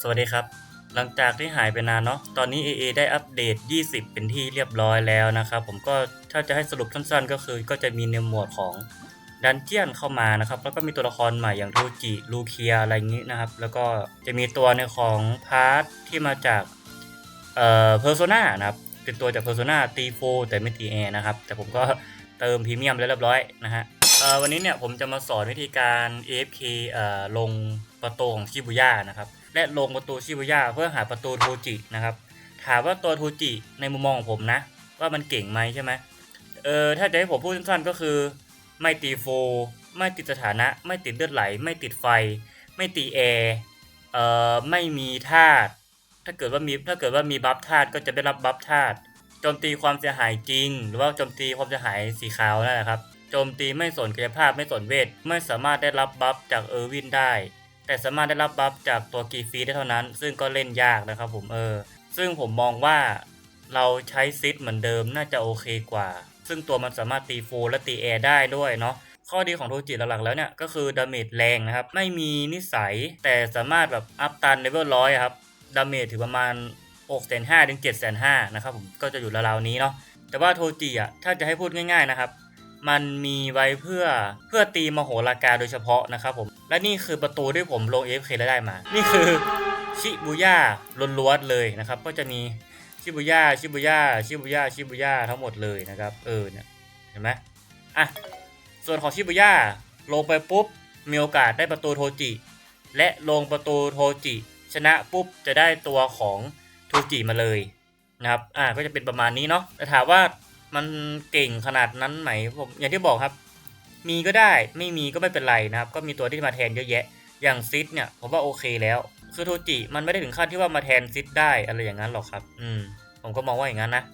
สวัสดีครับ หลังจากที่หายไปนานเนาะ ตอนนี้ AA ได้อัปเดต 20 เป็นที่เรียบร้อยแล้วนะครับ ผมก็ถ้าจะให้สรุปสั้นๆ ก็คือก็จะมีในหมวดของดันเจียนเข้ามานะครับ แล้วก็มีตัวละครใหม่อย่างทูจิ ลูเคียอะไรอย่างนี้นะครับ แล้วก็จะมีตัวในของพาร์ทที่มาจากเอ่อเพอร์โซนานะครับ เป็นตัวจากเพอร์โซนาตีโฟแต่ไม่ตีแอร์นะครับ แต่ผมก็เติมพรีเมียมแล้วเรียบร้อยนะฮะวันนี้เนี่ยผมจะมาสอนวิธีการ AFK เอ่อลงประตูของชิบุย่านะครับ และลงประตูชิบุย่าเพื่อหาประตูโทจินะครับ ถามว่าตัวโทจิในมุมมองของผมนะ ว่ามันเก่งไหมใช่ไหมเออถ้าจะให้ผมพูดสั้นๆก็คือ ไม่ตีโฟ ไม่ติดสถานะ ไม่ติดเลือดไหล ไม่ติดไฟ ไม่ตีแอร์เอ่อไม่มีธาตุถ้าเกิดว่ามีถ้าเกิดว่ามีบัฟธาตุก็จะได้รับบัฟธาตุโจมตีความเสียหายจริง หรือว่าโจมตีความเสียหายสีขาวนั่นแหละครับโจมตีไม่สนกายภาพไม่สนเวทไม่สามารถได้รับบัฟจากเออร์วินได้ แต่สามารถได้รับบัฟจากตัวกีฟีได้เท่านั้น ซึ่งก็เล่นยากนะครับผมเออ ซึ่งผมมองว่าเราใช้ซิดเหมือนเดิมน่าจะโอเคกว่า ซึ่งตัวมันสามารถตีโฟและตีแอร์ได้ด้วยเนาะข้อดีของโทจิหลักๆแล้วเนี่ยก็คือดาเมจแรงนะครับ ไม่มีนิสัยแต่สามารถแบบอัพตันเลเวลร้อยครับดาเมจถึงประมาณ6แสนห้าถึง7แสนห้านะครับผมก็จะอยู่ราวๆนี้เนาะแต่ว่าโทจิอะถ้าจะให้พูดง่ายๆนะครับ มันมีไว้เพื่อเพื่อตีมโหราการโดยเฉพาะนะครับผม และนี่คือประตูที่ผมลง AFK แล้วได้มา นี่คือชิบุย่าล้วนๆเลยนะครับ ก็จะมีชิบุย่าชิบุย่าชิบุย่าชิบุย่าทั้งหมดเลยนะครับ เออเนี่ยเห็นไหมอะ ส่วนของชิบุย่าลงไปปุ๊บ มีโอกาสได้ประตูโทจิ และลงประตูโทจิ ชนะปุ๊บจะได้ตัวของโทจิมาเลยนะครับ อ่า ก็จะเป็นประมาณนี้เนาะแต่ถามว่า มันเก่งขนาดนั้นไหมผมอย่างที่บอกครับ มีก็ได้ไม่มีก็ไม่เป็นไรนะครับ ก็มีตัวที่มาแทนเยอะแยะ อย่างซิดเนี่ยผมว่าโอเคแล้ว คือโทจิมันไม่ได้ถึงขั้นที่ว่ามาแทนซิดได้อะไรอย่างนั้นหรอกครับ อืม ผมก็มองว่าอย่างนั้นนะ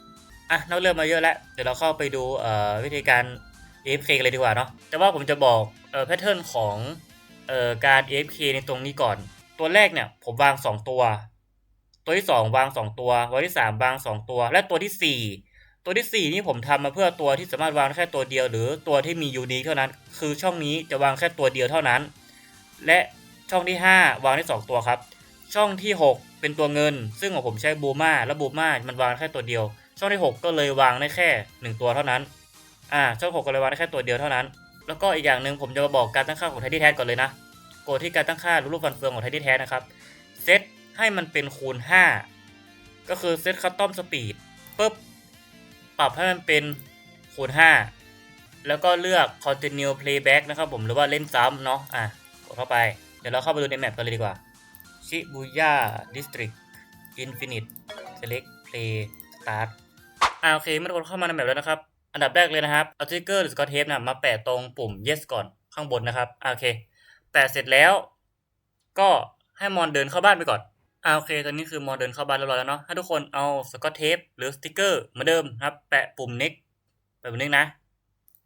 อะนอกเรื่องมาเยอะแล้วเดี๋ยวเราเข้าไปดูเอ่อวิธีการ AFK เลยดีกว่าเนาะแต่ว่าผมจะบอกเอ่อแพทเทิร์นของเอ่อการ AFK ในตรงนี้ก่อน ตัวแรกเนี่ยผมวาง 2 ตัว ตัวที่ 2 วาง 2 ตัว ตัวที่ 3 วาง 2 ตัว และตัวที่ 4 ตัวที่ 4 นี่ผมทำมาเพื่อตัวที่สามารถวางได้แค่ตัวเดียว หรือตัวที่มียูนิคเท่านั้น คือช่องนี้จะวางแค่ตัวเดียวเท่านั้น และช่องที่ 5 วางได้ 2 ตัวครับ ช่องที่ 6 เป็นตัวเงิน ซึ่งของผมใช้บูมาและบูมามันวางแค่ตัวเดียว ช่องที่ 6 ก็เลยวางได้แค่ 1 ตัวเท่านั้น อ่า ช่อง 6 ก็เลยวางได้แค่ตัวเดียวเท่านั้น แล้วก็อีกอย่างหนึ่งผมจะมาบอกการตั้งค่าของไทดี้แทก่อนเลยนะกดที่การตั้งค่ารูปฟันเฟืองของไทดี้แทนะครับ เซตให้มันเป็นคูณ 5 ก็คือเซตคัตตอมสปีดปุ๊บ ปรับให้มันเป็นคูณ5แล้วก็เลือก continue playback นะครับผมหรือว่าเล่นซ้ำเนาะอะกดเข้าไป เดี๋ยวเราเข้าไปดูในแมปกันเลยดีกว่า Shibuya District Infinite Select Play Start อ่าโอเคเมื่อกคนเข้ามาในแมปแล้วนะครับ อันดับแรกเลยนะครับเอาสติ๊กเกอร์หรือสกอตเทปนะมาแปะตรงปุ่ม yes ก่อนข้างบนนะครับโอเค แปะเสร็จแล้ว ก็ให้มอนเดินเข้าบ้านไปก่อน อ่าโอเค ตอนนี้คือมอเดินเข้าบ้านเรียบร้อยแล้วเนาะให้ทุกคนเอาสกอตเทปหรือสติกเกอร์เหมือนเดิมครับ แปะปุ่ม next แปะปุ่ม next นะ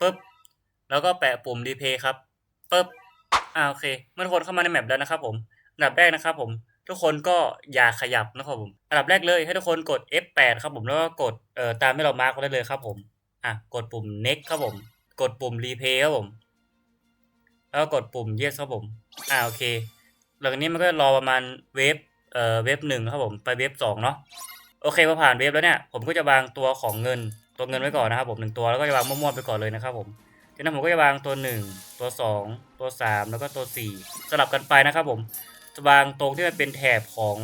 ปึ๊บ แล้วก็แปะปุ่ม replay ครับปึ๊บ อ่าโอเค เมื่อทุกคนเข้ามาในแมปแล้วนะครับผม อันดับแรกนะครับผม ทุกคนก็อย่าขยับนะครับผม อันดับแรกเลยให้ทุกคนกด F8 ครับผม แล้วก็กดเอ่อตามที่เรามาร์กไว้ได้เลยครับผม อะ กดปุ่ม next ครับผม กดปุ่ม replay ครับผม แล้วก็กดปุ่ม yes ครับผม อ่าโอเค หลังจากนี้มันก็รอประมาณเวฟ เอ่อเวฟหนึ่งครับผมไปเวฟสองเนาะโอเคพอผ่านเวฟแล้วเนี่ยผมก็จะวางตัวของเงินตัวเงินไว้ก่อนนะครับผมหนึ่งตัวแล้วก็จะวางมั่วๆไปก่อนเลยนะครับผมจากนั้นผมก็จะวางตัว 1 ตัว 2 ตัว 3 แล้วก็ตัว 4 สลับกันไปนะครับผมจะวางตรงที่มันเป็นแถบของ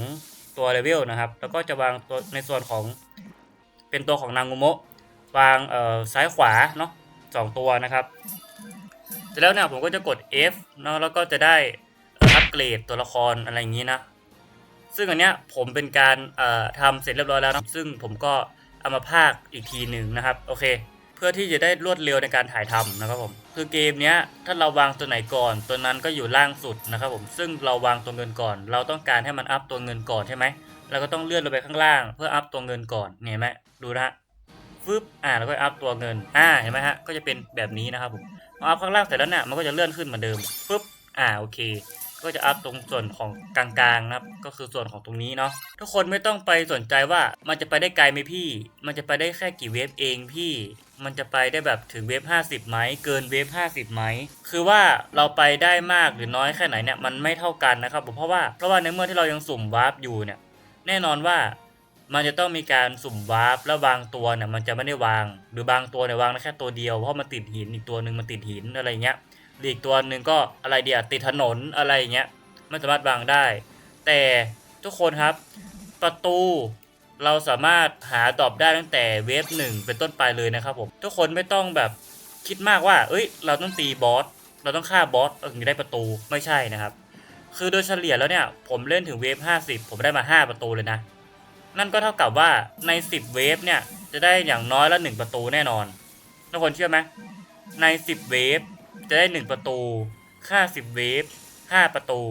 ตัวเลเวลนะครับ แล้วก็จะวางตัวในส่วนของเป็นตัวของนางงูโมะวางเอ่อซ้ายขวาเนาะสองตัวนะครับเสร็จแล้วเนี่ยผมก็จะกด F เนาะแล้วก็จะได้อัปเกรดตัวละครอะไรอย่างนี้นะ ซึ่งอันเนี้ยผมเป็นการทำเสร็จเรียบร้อยแล้วนะซึ่งผมก็เอามาพากย์อีกทีหนึ่งนะครับโอเค เพื่อที่จะได้รวดเร็วในการถ่ายทำนะครับผมคือเกมเนี้ยถ้าเราวางตัวไหนก่อน ตัวนั้นก็อยู่ล่างสุดนะครับผมซึ่งเราวางตัวเงินก่อน เราต้องการให้มันอัพตัวเงินก่อนใช่ไหมเราก็ต้องเลื่อนลงไปข้างล่าง เพื่ออัพตัวเงินก่อนเนี่ยเห็นไหมดูนะฮะฟึบอ่าแล้วก็อัพตัวเงินอ่าเห็นไหมฮะก็จะเป็นแบบนี้นะครับผมพออัพข้างล่างเสร็จแล้วเนี่ยมันก็จะเลื่อนขึ้นเหมือนเดิมฟึบอ่าโอเค ก็จะอัพตรงส่วนของกลางๆนะครับก็คือส่วนของตรงนี้เนาะทุกคนไม่ต้องไปสนใจว่ามันจะไปได้ไกลไหมพี่ มันจะไปได้แค่กี่เวฟเองพี่ มันจะไปได้แบบถึงเวฟ50ไหมเกินเวฟ50ไหมคือว่าเราไปได้มากหรือน้อยแค่ไหนเนี่ยมันไม่เท่ากันนะครับผมเพราะว่าเพราะว่าในเมื่อที่เรายังสุ่มวาร์ปอยู่เนี่ยแน่นอนว่ามันจะต้องมีการสุ่มวาร์ปแล้วบางตัวเนี่ยมันจะไม่ได้วาง หรือบางตัวเนี่ยวางแค่ตัวเดียวเพราะมันติดหินอีกตัวหนึ่งมันติดหินอะไรเงี้ย หรืออีกตัวหนึ่งก็อะไรเดียวติดถนนอะไรอย่างเงี้ยไม่สามารถวางได้ แต่ทุกคนครับ ประตูเราสามารถหาตอบได้ตั้งแต่เวฟหนึ่งเป็นต้นไปเลยนะครับผมทุกคนไม่ต้องแบบคิดมากว่า เอ้ย เราต้องตีบอสเราต้องฆ่าบอสเราถึงจะได้ประตูไม่ใช่นะครับ คือโดยเฉลี่ยแล้วเนี่ย ผมเล่นถึงเวฟ50 ผมได้มา 5 ประตูเลยนะ นั่นก็เท่ากับว่าใน 10 เวฟเนี่ย จะได้อย่างน้อยละ 1 ประตูแน่นอนทุกคนเชื่อไหมใน 10 เวฟ จะได้1ประตูค่า10เวฟ5ประตู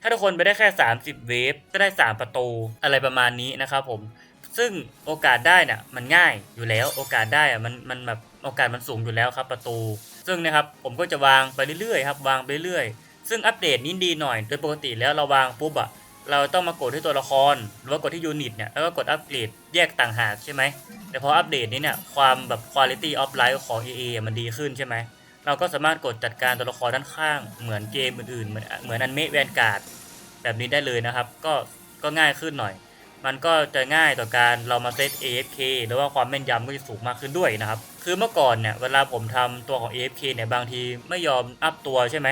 ถ้าทุกคนไปได้แค่30เวฟก็ได้3ประตูอะไรประมาณนี้นะครับผม ซึ่งโอกาสได้เนี่ยมันง่ายอยู่แล้ว โอกาสได้อะมันมันแบบโอกาสมันสูงอยู่แล้วครับประตู ซึ่งนะครับผมก็จะวางไปเรื่อยๆครับวางไปเรื่อยๆซึ่งอัปเดตนี้ดีหน่อย โดยปกติแล้วเราวางปุ๊บอะเราต้องมากดที่ตัวละคร หรือว่ากดที่ยูนิตเนี่ยแล้วก็กดอัปเกรดแยกต่างหากใช่ไหมแต่พออัปเดตนี้เนี่ยความแบบ quality of life ของ EA อะมันดีขึ้นใช่ไหม เราก็สามารถกดจัดการตัวละครด้านข้างเหมือนเกมอื่นๆ เหมือนเหมือนอันเมะแวนการ์ดแบบนี้ได้เลยนะครับ ก็ก็ง่ายขึ้นหน่อย มันก็จะง่ายต่อการเรามาเซต AFK หรือว่าความแม่นยำก็จะสูงมากขึ้นด้วยนะครับ คือเมื่อก่อนเนี่ยเวลาผมทำตัวของ AFK เนี่ยบางทีไม่ยอมอัพตัวใช่ไหม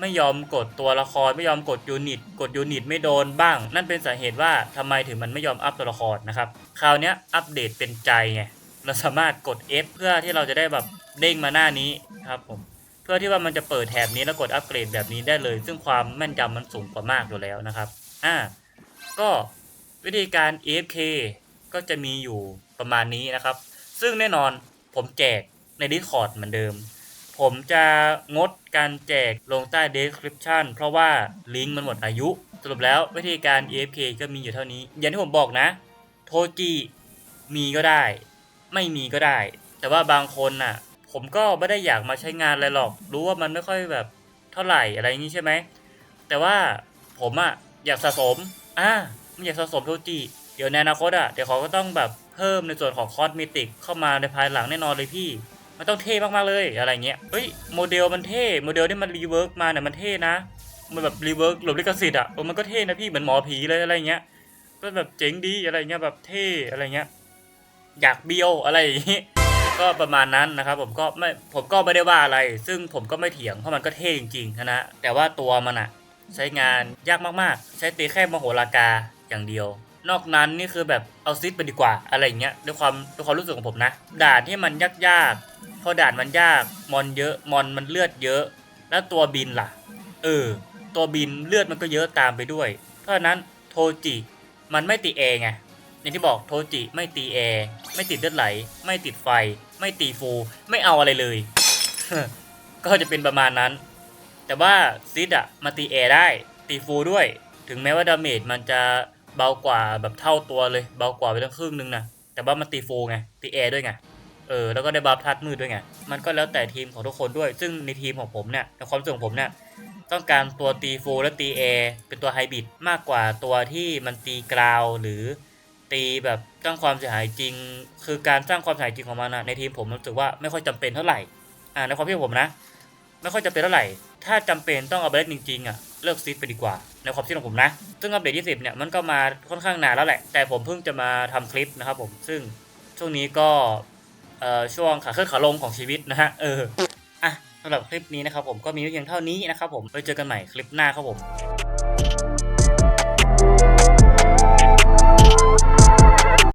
ไม่ยอมกดตัวละครไม่ยอมกดยูนิต กดยูนิตไม่โดนบ้าง นั่นเป็นสาเหตุว่าทำไมถึงมันไม่ยอมอัพตัวละครนะครับ คราวนี้อัปเดตเป็นใจไง เราสามารถกด F เพื่อที่เราจะได้แบบเด้งมาหน้านี้ครับผมเพื่อที่ว่ามันจะเปิดแถบนี้แล้วกดอัปเกรดแบบนี้ได้เลย ซึ่งความแม่นยำมันสูงกว่ามากอยู่แล้วนะครับอ่าก็วิธีการ AFK ก็จะมีอยู่ประมาณนี้นะครับ ซึ่งแน่นอนผมแจกใน Discord เหมือนเดิม ผมจะงดการแจกลงใต้ description เพราะว่าลิงก์มันหมดอายุ สรุปแล้ววิธีการ AFK ก็มีอยู่เท่านี้ อย่างที่ผมบอกนะ โทจิมีก็ได้ ไม่มีก็ได้ แต่ว่าบางคนน่ะ ผมก็ไม่ได้อยากมาใช้งานอะไรหรอก รู้ว่ามันไม่ค่อยแบบเท่าไหร่อะไรอย่างนี้ใช่ไหม แต่ว่าผมอะอยากสะสม อ่าไม่อยากสะสมโทจิ เดี๋ยวในอนาคตอะเดี๋ยวเขาก็ต้องแบบเพิ่มในส่วนของคอสเมติกเข้ามาในภายหลังแน่นอนเลยพี่ มันต้องเท่มากๆเลยอะไรเงี้ย เฮ้ยโมเดลมันเท่ โมเดลที่มันรีเวิร์กมาเนี่ยมันเท่นะ มันแบบรีเวิร์กหลบลิขสิทธิ์อะเออมันก็เท่นะพี่เหมือนหมอผีเลยอะไรเงี้ย ก็แบบเจ๋งดีอะไรเงี้ยแบบเท่อะไรเงี้ย อยากเบี้ยวอะไรอย่างงี้ก็ประมาณนั้นนะครับผมก็ไม่ผมก็ไม่ได้ว่าอะไร ซึ่งผมก็ไม่เถียงเพราะมันก็เท่จริงๆนะแต่ว่าตัวมันอะใช้งานยากมากๆ ใช้ตีแค่มโหรากาอย่างเดียว นอกนั้นนี่คือแบบเอาซิดไปดีกว่าอะไรอย่างเงี้ยด้วยความด้วยความรู้สึกของผมนะ ด่านที่มันยากๆพอด่านมันยากมอนเยอะมอนมันเลือดเยอะ แล้วตัวบินล่ะ เออ ตัวบินเลือดมันก็เยอะตามไปด้วย เพราะนั้นโทจิมันไม่ตีแอร์ไง อย่างที่บอกโทจิไม่ตีแอร์ไม่ติดเลือดไหล ไม่ติดไฟ ไม่ตีฟู ไม่เอาอะไรเลย ก็จะเป็นประมาณนั้น แต่ว่าซิดอะมาตีแอร์ได้ตีฟูด้วย ถึงแม้ว่าดาเมจมันจะเบากว่าแบบเท่าตัวเลย เบากว่าไปตั้งครึ่งนึงนะแต่ว่ามันตีฟูไงตีแอร์ด้วยไงเออแล้วก็ได้บัฟทัดมืดด้วยไง มันก็แล้วแต่ทีมของทุกคนด้วย ซึ่งในทีมของผมเนี่ยในความรู้สึกของผมเนี่ยต้องการตัวตีฟูและตีแอร์เป็นตัวไฮบริดมากกว่าตัวที่มันตีกราวหรือ ตีแบบสร้างความเสียหายจริง คือการสร้างความเสียหายจริงของมันนะในทีมผมรู้สึกว่าไม่ค่อยจำเป็นเท่าไหร่อ่าในความคิดผมนะ ไม่ค่อยจำเป็นเท่าไหร่ ถ้าจำเป็นต้องเอาไปเล่นจริงๆอะเลิกซีดไปดีกว่า ในความคิดของผมนะ ซึ่งอัปเดต20เนี่ยมันก็มาค่อนข้างนานแล้วแหละ แต่ผมเพิ่งจะมาทำคลิปนะครับผมซึ่งช่วงนี้ก็เอ่อช่วงขาขึ้นขาลงของชีวิตนะฮะเอออะสำหรับคลิปนี้นะครับผมก็มีเพียงเท่านี้นะครับผมไว้เจอกันใหม่คลิปหน้าครับผม